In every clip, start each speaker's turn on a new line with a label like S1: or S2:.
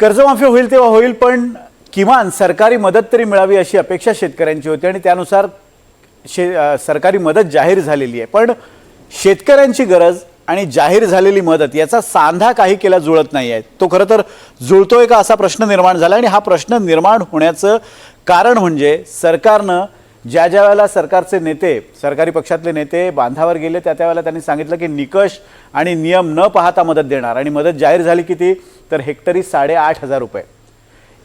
S1: कर्जमाफी होईल तेव्हा होईल पण किमान सरकारी मदत तरी मिळावी अशी अपेक्षा शेतकऱ्यांची होती आणि त्यानुसार शे सरकारी मदत जाहीर झालेली आहे. पण शेतकऱ्यांची गरज आणि जाहीर झालेली मदत याचा सांधा काही केला जुळत नाही आहे. तो खरं तर जुळतोय का असा प्रश्न निर्माण झाला आणि हा प्रश्न निर्माण होण्याचं कारण म्हणजे सरकारनं ज्या ज्या वेळेला सरकारचे नेते सरकारी पक्षातले नेते बांधावर गेले त्या त्यावेळेला त्यांनी सांगितलं की निकष आणि नियम न पाहता मदत देणार. आणि मदत जाहीर झाली किती? तर हेक्टरी साडेआठ हजार रुपये.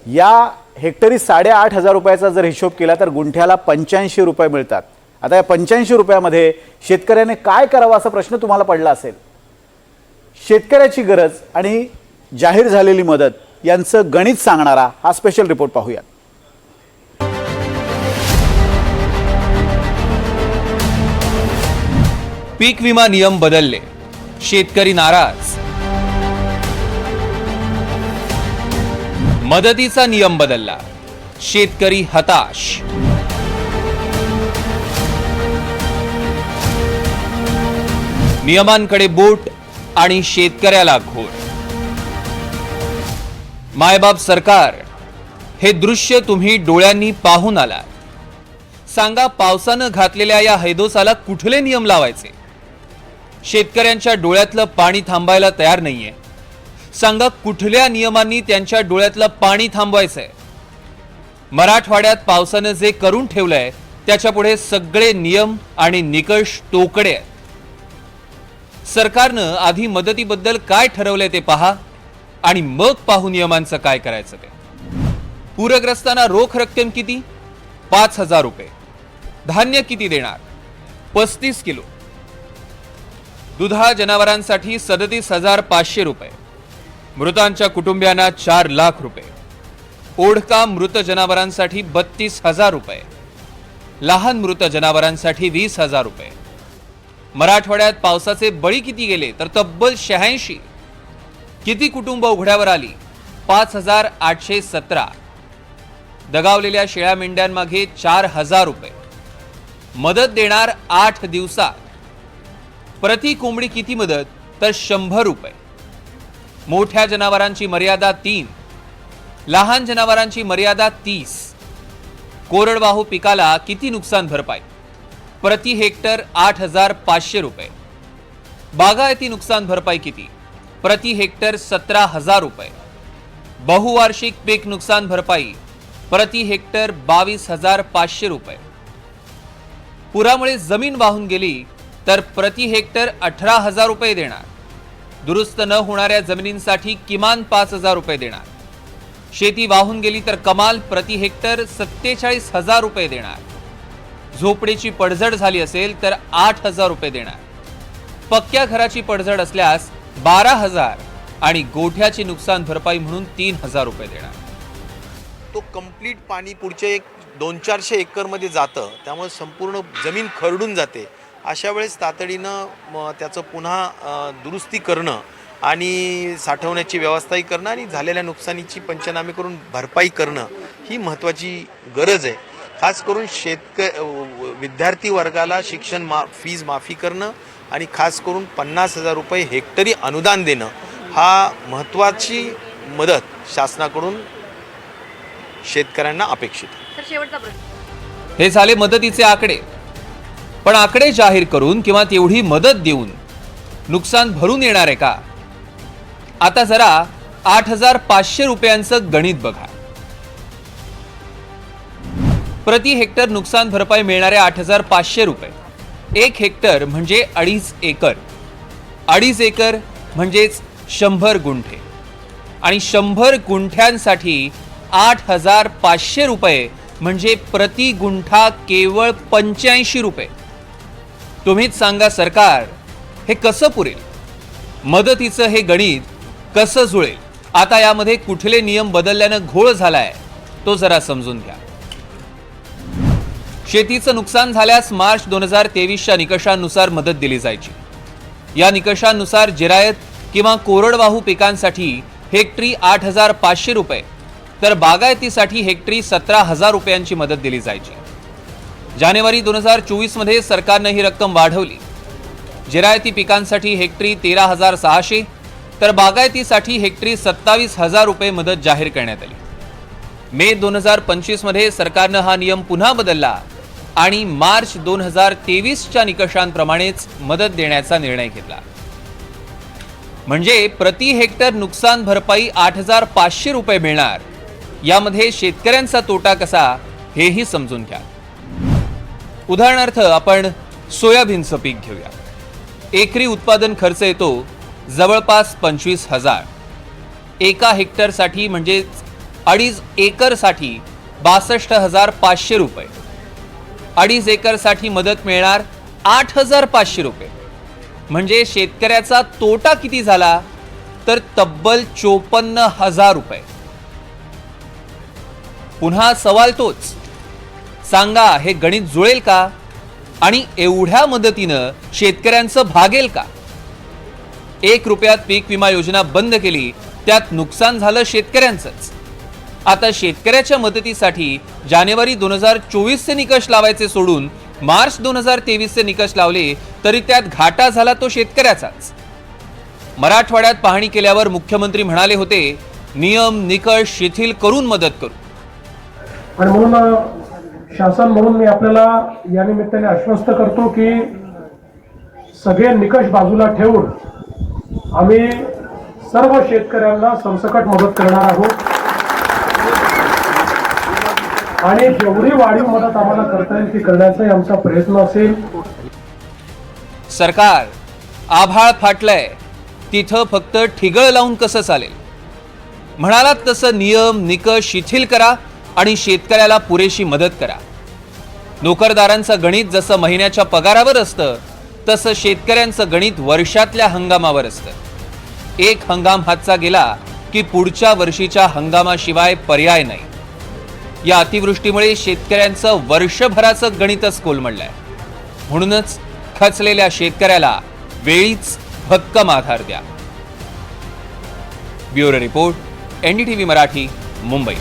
S1: या हेक्टरी साडेआठ हजार रुपयाचा जर हिशोब केला तर गुंठ्याला पंच्याऐंशी रुपये मिळतात. आता या पंच्याऐंशी रुपयामध्ये शेतकऱ्याने काय करावं असा प्रश्न तुम्हाला पडला असेल? शेतकऱ्याची गरज आणि जाहीर झालेली मदत यांचं गणित सांगणारा हा स्पेशल रिपोर्ट पाहूया
S2: पीक विमा नियम बदलले. शेतकरी नाराज. मदतीचा नियम बदलला. शेतकरी हताश. नियमांकडे बोट आणि शेतकऱ्याला घोर. मायबाप सरकार हे दृश्य तुम्ही डोळ्यांनी पाहून आलात. सांगा पावसानं घातलेल्या या हैदोसाला कुठले नियम लावायचे? शेतकऱ्यांच्या डोळ्यातलं पाणी थांबायला तयार नाहीये. सांगा कुठल्या नियमांनी त्यांच्या डोळ्यातलं पाणी थांबवायचंय? मराठवाड्यात पावसानं जे करून ठेवलंय त्याच्यापुढे सगळे नियम आणि निकष तोकडे आहेत. सरकारनं आधी मदतीबद्दल काय ठरवलंय ते पहा आणि मग पाहू नियमांचं काय करायचं ते. पूरग्रस्तांना रोख रक्कम किती? पाच हजार रुपये. धान्य किती देणार? पस्तीस किलो. दुधा जनावरांसाठी सदतीस हजार पाचशे रुपये. मृतांच्या कुटुंबियांना चार लाख रुपये. ओढका मृत जनावरांसाठी बत्तीस हजार रुपये. लहान मृत जनावरांसाठी वीस हजार रुपये. मराठवाड्यात पावसाचे बळी किती गेले तर तब्बल शहाऐंशी. किती कुटुंब उघड्यावर आली? पाच हजार आठशे सतरा. दगावलेल्या शेळ्या मेंढ्यांमागे चार हजार रुपये. मदत देणार आठ दिवसात. प्रति कोंबडी किती मदत? तर शंभर रुपये. मोठ्या जनावरांची मर्यादा तीन. लहान जनावरांची मर्यादा तीस. कोरडवाहू पिकाला किती नुकसान भरपाई? प्रति हेक्टर आठ हजार पाचशे रुपये. बागायती नुकसान भरपाई किती? प्रति हेक्टर सतरा हजार रुपये. बहुवार्षिक पीक नुकसान भरपाई प्रति हेक्टर बावीस हजार पाचशे रुपये. पुरामुळे जमीन वाहून गेली तर प्रति हेक्टर अठरा हजार रुपये देणार. दुरुस्त न होणाऱ्या जमिनींसाठी किमान पाच हजार रुपये देणार. शेती वाहून गेली तर कमाल प्रति हेक्टर सत्तेचाळीस हजार रुपये देणार. झोपडीची पडझड झाली असेल तर आठ हजार रुपये देणार. पक्क्या घराची पडझड असल्यास बारा हजार आणि गोठ्याची नुकसान भरपाई म्हणून तीन हजार रुपये देणार.
S3: तो कंप्लीट पाणी पुढच्या एक दोन चारशे एकरमध्ये जातं त्यामुळे संपूर्ण जमीन खरडून जाते. अशा वेळेस तातडीनं म, त्याचं पुन्हा दुरुस्ती करणं आणि साठवण्याची व्यवस्थाही करणं आणि झालेल्या नुकसानीची पंचनामे करून भरपाई करणं ही महत्त्वाची गरज आहे. खास करून शेतक विद्यार्थी वर्गाला शिक्षण मा फीज माफी करणं आणि खास करून पन्नास हजार रुपये हेक्टरी अनुदान देणं हा महत्त्वाची मदत शासनाकडून शेतकऱ्यांना अपेक्षित आहे.
S4: तर शेवटचा प्रश्न.
S2: हे झाले मदतीचे आकडे. पण आकडे जाहीर करून किंवा तेवढी मदत देऊन नुकसान भरून येणार आहे का? आता जरा आठ हजार पाचशे रुपयांचं गणित बघा. प्रति हेक्टर नुकसान भरपाई मिळणारे आठ हजार पाचशे रुपये. एक हेक्टर म्हणजे अडीच एकर. अडीच एकर म्हणजेच शंभर गुंठे. आणि शंभर गुंठ्यांसाठी आठ हजार पाचशे रुपये म्हणजे प्रति गुंठा केवळ पंच्याऐंशी रुपये. तुम्हीच सांगा सरकार हे कसं पुरेल? मदतीचं हे गणित कसं जुळेल? आता यामध्ये कुठले नियम बदलल्यानं घोळ झालाय तो जरा समजून घ्या. शेतीचं नुकसान झाल्यास मार्च दोन हजार तेवीसच्या निकषांनुसार मदत दिली जायची. या निकषांनुसार जिरायत किंवा कोरडवाहू पिकांसाठी हेक्टरी आठ हजार पाचशे रुपये तर बागायतीसाठी हेक्टरी सतरा हजार रुपयांची मदत दिली जायची. जानेवारी दोन हजार चोवीसमध्ये सरकारनं ही रक्कम वाढवली. जिरायती पिकांसाठी हेक्टरी तेरा हजार सहाशे तर बागायतीसाठी हेक्टरी सत्तावीस हजार रुपये मदत जाहीर करण्यात आली. मे दोन हजार पंचवीसमध्ये सरकारनं हा नियम पुन्हा बदलला आणि मार्च दोन हजार तेवीसच्या निकषांप्रमाणेच मदत देण्याचा निर्णय घेतला. म्हणजे प्रति हेक्टर नुकसान भरपाई आठ हजार पाचशे रुपये मिळणार. यामध्ये शेतकऱ्यांचा तोटा कसा हेही समजून घ्या. उदाहरणार्थ आपण सोयाबीनचं पीक घेऊया. एकरी उत्पादन खर्च येतो जवळपास पंचवीस हजार. एका हेक्टरसाठी म्हणजेच अडीच एकरसाठी बासष्ट हजार पाचशे रुपये. अडीच एकरसाठी मदत मिळणार आठ हजार पाचशे रुपये. म्हणजे शेतकऱ्याचा तोटा किती झाला तर तब्बल चोपन्न हजार रुपये. पुन्हा सवाल तोच. सांगा हे गणित जुळेल का? आणि एवढ्या मदतीनं शेतकऱ्यांचं भागेल का? एक रुपयात पीक विमा योजना बंद केली त्यात नुकसान झालं शेतकऱ्यांचंच. आता शेतकऱ्याच्या मदतीसाठी जानेवारी दोन हजार चोवीसचे निकष लावायचे सोडून मार्च दोन हजार तेवीसचे निकष लावले तरी त्यात घाटा झाला तो शेतकऱ्याचाच. मराठवाड्यात पाहणी केल्यावर मुख्यमंत्री म्हणाले होते नियम निकष शिथिल करून मदत करू.
S5: आणि म्हणून शासन म्हणून मी आपल्याला या निमित्ताने आश्वस्त करतो की सगळे निकष बाजूला ठेवून आम्ही सर्व शेतकऱ्यांना संसकट मदत करणार आहोत. आणि जेवढी वाढीव मदत आम्हाला करता येईल ती करण्याचाही आमचा प्रयत्न असेल.
S2: सरकार आभाळ फाटलंय. तिथं फक्त ठिगळ लावून कसं चालेल? म्हणालात तसं नियम निकष शिथिल करा आणि शेतकऱ्याला पुरेशी मदत करा. नोकरदारांचं गणित जसं महिन्याच्या पगारावर असतं तसं शेतकऱ्यांचं गणित वर्षातल्या हंगामावर असतं. एक हंगाम हातचा गेला की पुढच्या वर्षीच्या हंगामाशिवाय पर्याय नाही. या अतिवृष्टीमुळे शेतकऱ्यांचं वर्षभराचं गणितच कोलमडलंय. म्हणूनच खचलेल्या शेतकऱ्याला वेळीच भक्कम आधार द्या. Bureau report NDTV Marathi Mumbai.